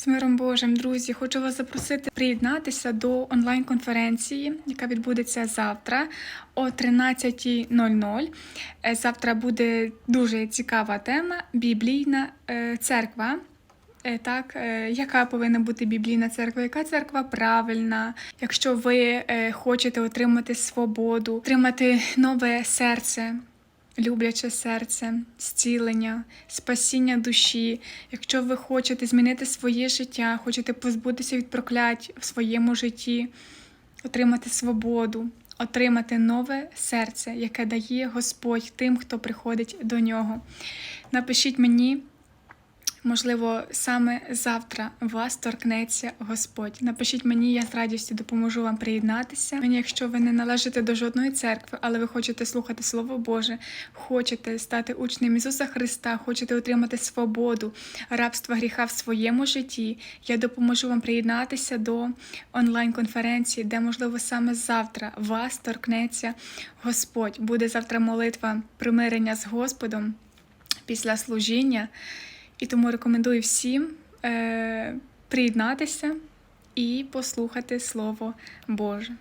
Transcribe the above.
З миром Божим, друзі, хочу вас запросити приєднатися до онлайн-конференції, яка відбудеться завтра о 13.00. Е, Завтра буде дуже цікава тема біблійна е, церква. Е, Так, яка повинна бути біблійна церква? Яка церква правильна? Якщо ви хочете отримати свободу, отримати нове серце, любляче серце, зцілення, спасіння душі. Якщо ви хочете змінити своє життя, хочете позбутися від проклять в своєму житті, отримати свободу, отримати нове серце, яке дає Господь тим, хто приходить до нього. Напишіть мені. Можливо, саме завтра вас торкнеться Господь. Напишіть мені, я з радістю допоможу вам приєднатися. Мені, якщо ви не належите до жодної церкви, але ви хочете слухати Слово Боже, хочете стати учнем Ісуса Христа, хочете отримати свободу, рабства гріха в своєму житті, я допоможу вам приєднатися до онлайн-конференції, де, можливо, саме завтра вас торкнеться Господь. Буде завтра молитва примирення з Господом після служіння. І тому рекомендую всім е, приєднатися і послухати Слово Боже.